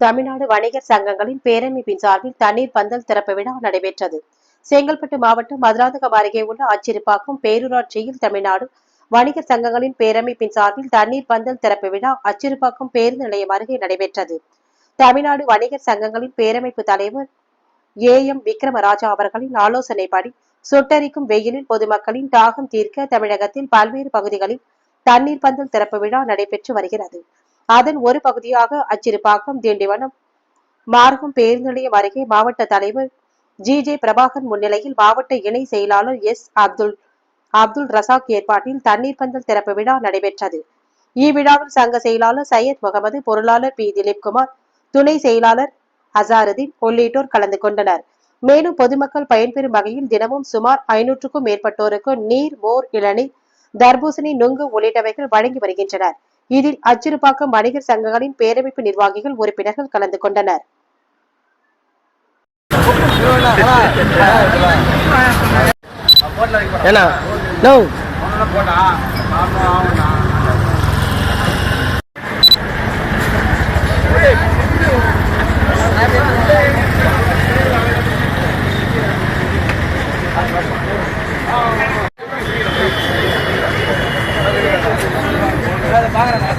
தமிழ்நாடு வணிகர் சங்கங்களின் பேரமைப்பின் சார்பில் தண்ணீர் பந்தல் திறப்பு விழா நடைபெற்றது. செங்கல்பட்டு மாவட்டம் மதுராந்தகம் அருகே உள்ள அச்சிறுப்பாக்கம் பேரூராட்சியில் தமிழ்நாடு வணிகர் சங்கங்களின் பேரமைப்பின் சார்பில் தண்ணீர் பந்தல் திறப்பு விழா அச்சிறுப்பாக்கம் பேருந்து நிலையம் அருகே நடைபெற்றது. தமிழ்நாடு வணிகர் சங்கங்களின் பேரமைப்பு தலைவர் ஏ எம் விக்ரமராஜா அவர்களின் ஆலோசனைப்படி சுட்டரிக்கும் வெயிலில் பொதுமக்களின் தாகம் தீர்க்க தமிழகத்தில் பல்வேறு பகுதிகளில் தண்ணீர் பந்தல் திறப்பு விழா நடைபெற்று வருகிறது. அதன் ஒரு பகுதியாக அச்சிறுபாக்கம் திண்டிவனம் மார்க்கம் பேருந்து நிலையம் அருகே மாவட்ட தலைவர் ஜி. ஜே. பிரபாகர் முன்னிலையில் மாவட்ட இணை செயலாளர் எஸ். அப்துல் அப்துல் ரசாக் ஏற்பாட்டில் தண்ணீர் பந்தல் திறப்பு விழா நடைபெற்றது. இவ்விழாவில் சங்க செயலாளர் சையத் முகமது பொருளாளர் பி. திலீப்குமார் துணை செயலாளர் அசாருதீன் உள்ளிட்டோர் கலந்து கொண்டனர். மேலும் பொதுமக்கள் பயன்பெறும் வகையில் தினமும் சுமார் ஐநூற்றுக்கும் மேற்பட்டோருக்கு நீர் மோர் இளநீர் தர்பூசணி நுங்கு உள்ளிட்டவைகள் வழங்கி வருகின்றனர். இதில் அச்சிறுபாக்கம் வணிகர் சங்கங்களின் பேரமைப்பு நிர்வாகிகள் உறுப்பினர்கள் கலந்து கொண்டனர். Sagrada.